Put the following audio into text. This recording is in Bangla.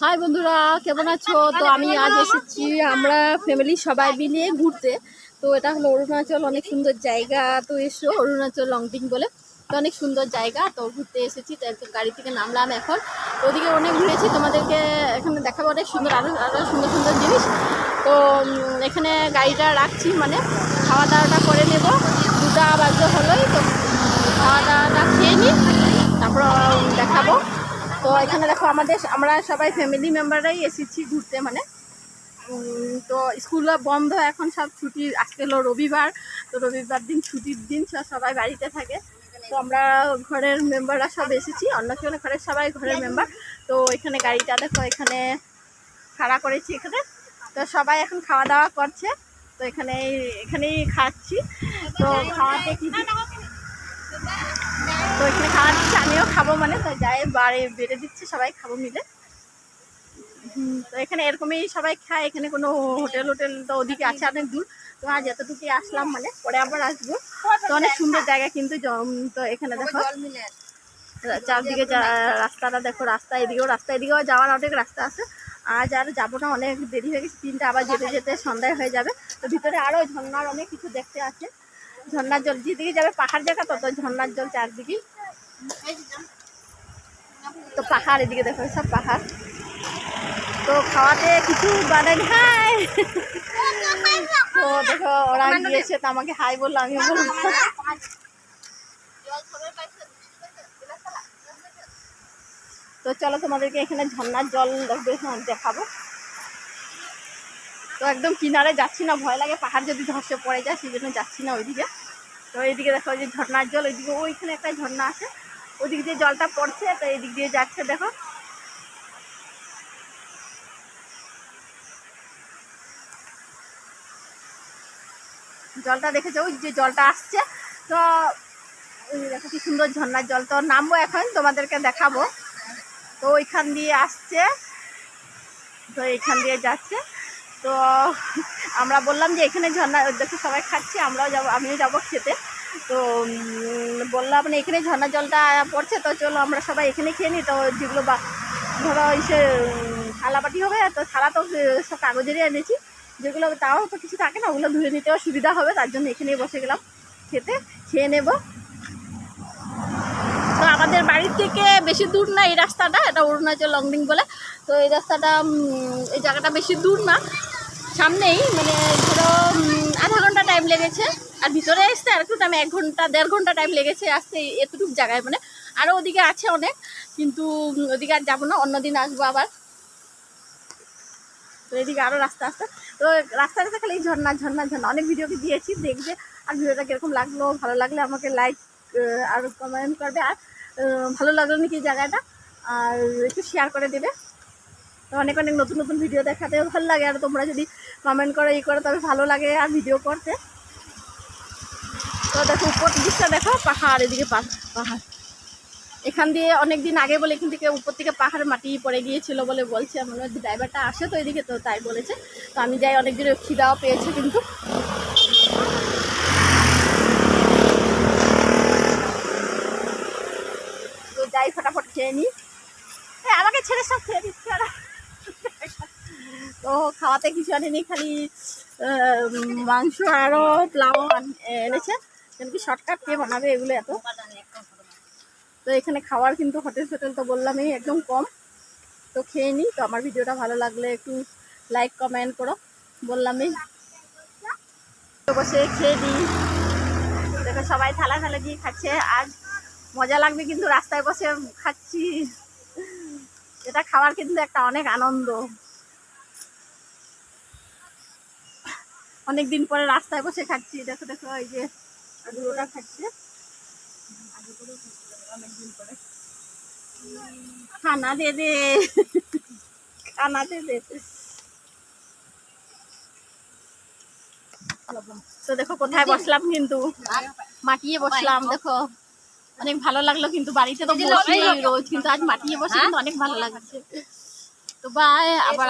হাই বন্ধুরা, কেমন আছো? তো আমি আজ এসেছি আমরা ফ্যামিলি সবাই মিলিয়ে ঘুরতে। তো এটা হলো অরুণাচল, অনেক সুন্দর জায়গা। তো এসো অরুণাচল লংডিং বলে। তো অনেক সুন্দর জায়গা, তো ঘুরতে এসেছি, তো গাড়ি থেকে নামলাম এখন। ওদিকে অনেক ঘুরেছি, তোমাদেরকে এখানে দেখাবো অনেক সুন্দর আরও আরও সুন্দর সুন্দর জিনিস। তো এখানে গাড়িটা রাখছি মানে খাওয়া দাওয়াটা করে নেব। দুটা বাজে হলোই, তো খাওয়া দাওয়াটা খেয়ে নিই। তো এখানে দেখো আমাদের আমরা সবাই ফ্যামিলি মেম্বাররাই এসেছি ঘুরতে মানে। তো স্কুল বন্ধ, এখন সব ছুটি, আজকে হলো রবিবার, তো রবিবার দিন ছুটির দিন সব সবাই বাড়িতে থাকে। তো আমরা ঘরের মেম্বাররা সব এসেছি, অন্য কেউ ঘরের সবাই ঘরের মেম্বার তো এখানে গাড়িটা দেখো, এখানে খাড়া করেছি এখানে। তো সবাই এখন খাওয়া দাওয়া করছে, তো এখানে এখানেই খাচ্ছি। তো খাওয়াতে কি তো এখানে খাওয়া দিচ্ছে আমিও খাব মানে তো যাই বাড়ি বেড়ে দিচ্ছে সবাই খাব মিলে। তো এখানে এরকমই সবাই খায় এখানে কোনো হোটেল হোটেল তো ওদিকে আছে অনেক দূর। তো আজ এতটুকুই আসলাম মানে পরে আবার আসব। তো অনেক সুন্দর জায়গা কিন্তু তো এখানে দেখো। চারদিকে রাস্তাটা দেখো রাস্তা এদিকেও রাস্তা এদিকেও যাওয়ার অনেক রাস্তা আছে। আজ আর যাব না অনেক দেরি হয়ে গেছে তিনটা আবার যেতে যেতে সন্ধ্যায় হয়ে যাবে। তো ভিতরে আরও ঝর্ণার অনেক কিছু দেখতে আছে। ঝর্ণার জল যেদিকে যাবে পাহাড় জায়গা তত ঝর্ণার জল চারদিকে তো পাহাড় এদিকে দেখো সব পাহাড়। তো খাওয়াতে কিছু বানাই হাই! তো দেখো ওরা গিয়েছে তো আমাকে হাই বলল আমি বললাম। তো চলো তোমাদেরকে এখানে ঝর্ণার জল দেখবে দেখাবো। তো একদম কিনারে যাচ্ছি না, ভয় লাগে, পাহাড় যদি ধসে পড়ে যায় সেই জন্য যাচ্ছি না ওইদিকে। তো এইদিকে দেখো ওই যে ঝর্নার জল, ওইদিকে ওইখানে একটা ঝর্ণা আছে। ওইদিক দিয়ে জলটা পড়ছে, তো এইদিক দিয়ে যাচ্ছে, দেখো। জলটা দেখেছে? ওই যে জলটা আসছে। তো দেখো কি সুন্দর ঝর্নার জল। তো নামবো এখন, তোমাদেরকে দেখাবো। তো ওইখান দিয়ে আসছে। তো এইখান দিয়ে যাচ্ছে। তো আমরা বললাম যে এখানে ঝর্ণা দেখো সবাই খাচ্ছি আমরাও যাব আমিও যাব খেতে। তো বললাম মানে এখানে ঝর্ণা জলটা পড়ছে তো চলো আমরা সবাই এখানে খেয়ে নিই। তো যেগুলো বা ধরো এসে উম, থালাবাটি হবে তো থালা তো সব কাগজেরই এনেছি। যেগুলো তাও তো কিছু থাকে না ওগুলো ধুয়ে নিতেও সুবিধা হবে তার জন্য এখানেই বসে গেলাম খেতে খেয়ে নেব। তো আমাদের বাড়ির থেকে বেশি দূর না এই রাস্তাটা এটা অরুণাচল লংডিং বলে। তো এই রাস্তাটা এই জায়গাটা বেশি দূর না সামনেই মানে ধরো আধা ঘণ্টা টাইম লেগেছে, আর ভিতরে আসতে আর একটু টাইম এক ঘণ্টা, দেড় ঘণ্টা টাইম লেগেছে আসতে এতটুকু জায়গায় মানে আরও ওদিকে আছে অনেক, কিন্তু ওদিকে আর যাব না, অন্যদিন আসব আবার। তো এদিকে আরও রাস্তা আসতে তো রাস্তা রাস্তা খালি ঝর্ণা ঝর্ণা ঝর্ণা। অনেক ভিডিওকে দিয়েছি, দেখবে, আর ভিডিওটা কীরকম লাগল, ভালো লাগলে আমাকে লাইক আর কমেন্ট করবে। আর ভালো লাগল নাকি জায়গাটা, আর একটু শেয়ার করে দেবে। অনেক অনেক নতুন নতুন ভিডিও দেখাতে ভালো লাগে। আর তোমরা যদি কমেন্ট করো, ই করো, তবে ভালো লাগে আর ভিডিও করতে। তো দেখো, উপর দিকটা দেখো, পাহাড়, এদিকে পাহাড়। এখান দিয়ে অনেক দিন আগে বলে এখান থেকে উপর থেকে পাহাড় মাটি পড়ে গিয়েছিল বলে বলছে। আমার ড্রাইভারটা আসে তো এদিকে তো তাই বলেছে। তো আমি যাই অনেক দিনের খিদাও পেয়েছে কিন্তু তো যাই ফটাফট খেয়ে নিই এ, আমাকে ছেড়ে সব খেয়ে দিচ্ছে ওরা তো খাওয়াতে কিছু আনেনি, খালি মাংস আরও পোলাও এনেছে। কি শর্টকাট কে বানাবে এগুলো এত? তো এখানে খাওয়ার কিন্তু হোটেল ফোটেল তো বললামই, একদম কম। তো খেয়ে নিই তো আমার ভিডিওটা ভালো লাগলে একটু লাইক কমেন্ট করো। বললামই। বসে খেয়ে দিই দেখো সবাই থালা থালা দিয়ে খাচ্ছে আজ মজা লাগবে কিন্তু রাস্তায় বসে খাচ্ছি। এটা খাওয়ার কিন্তু একটা অনেক আনন্দ। অনেক দিন পরে রাস্তায় বসে খাচ্ছি। দেখো দেখো, এই যে খাচ্ছে। অনেকদিন খানা দে দে। খানা দে দে। তো দেখো, কোথায় বসলাম কিন্তু? মাটিয়ে বসলাম, দেখো। অনেক ভালো লাগল কিন্তু বাড়িতে তো রোজ, কিন্তু আজ মাটিয়ে বসে অনেক ভালো লাগছে। তো বাই আবার